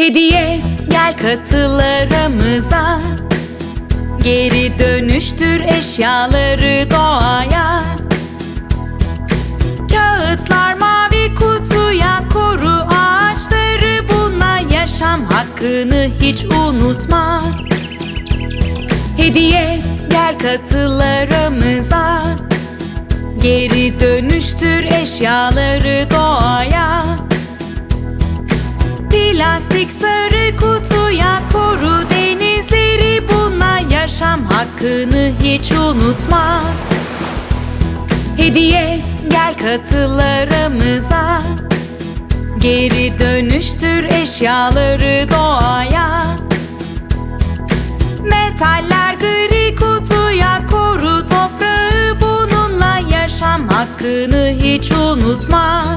Hediye gel katıl aramıza Geri dönüştür eşyaları doğaya. Kağıtlar mavi kutuya koru ağaçları. Bununla yaşam hakkını hiç unutma. Hediye gel katıl aramıza Geri dönüştür eşyaları doğaya Plastik sarı kutuya koru denizleri Bununla yaşam hakkını hiç unutma. Hediye gel katıl aramıza Geri dönüştür eşyaları doğaya. Metaller gri kutuya koru toprağı Bununla yaşam hakkını hiç unutma